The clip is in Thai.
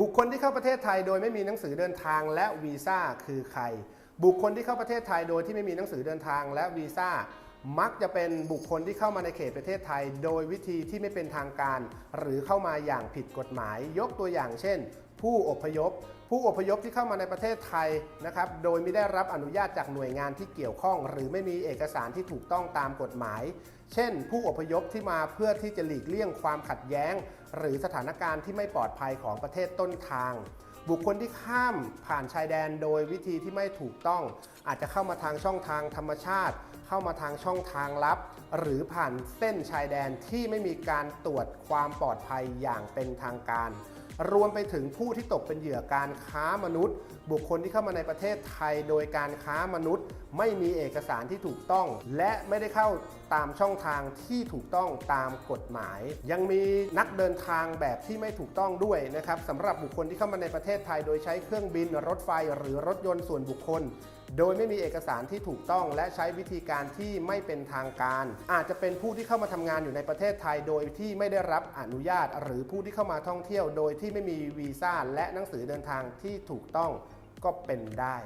บุคคลที่เข้าประเทศไทยโดยไม่มีหนังสือเดินทางและวีซ่าคือใคร บุคคลที่เข้าประเทศไทยโดยที่ไม่มีหนังสือเดินทางและวีซ่ามักจะเป็นบุคคลที่เข้ามาในเขตประเทศไทย โดยวิธีที่ไม่เป็นทางการ หรือเข้ามาอย่างผิดกฎหมาย ยกตัวอย่างเช่น ผู้อพยพ ผู้อพยพที่เข้ามาในประเทศไทยนะครับ โดยไม่ได้รับอนุญาตจากหน่วยงานที่เกี่ยวข้อง หรือไม่มีเอกสารที่ถูกต้องตามกฎหมาย เช่น ผู้อพยพที่มาเพื่อที่จะหลีกเลี่ยงความขัดแย้ง หรือสถานการณ์ที่ไม่ปลอดภัยของประเทศต้นทาง บุคคลที่ข้ามผ่านชายแดนโดยวิธีที่ไม่ถูกต้อง อาจจะเข้ามาทางช่องทางธรรมชาติ เข้ามาทางช่องทางลับ หรือผ่านเส้นชายแดนที่ไม่มีการตรวจความปลอดภัยอย่างเป็นทางการ รวมไปถึงผู้ที่ตกเป็นเหยื่อการค้ามนุษย์ บุคคลที่เข้ามาในประเทศไทยโดยการค้ามนุษย์ ไม่มีเอกสารที่ถูกต้อง และไม่ได้เข้าตามช่องทางที่ถูกต้องตามกฎหมาย ยังมีนักเดินทางแบบที่ไม่ถูกต้องด้วยนะครับสำหรับบุคคลที่เข้ามาในประเทศไทย โดยใช้เครื่องบินรถไฟหรือรถยนต์ส่วนบุคคลโดยไม่มีเอกสารที่ถูกต้องและใช้วิธีการที่ไม่เป็นทางการ อาจจะเป็นผู้ที่เข้ามาทำงานอยู่ในประเทศไทย โดยที่ไม่ได้รับอนุญาต หรือผู้ที่เข้ามาท่องเที่ยว โดยที่ไม่มีวีซ่าและหนังสือเดินทางที่ถูกต้องก็เป็นได้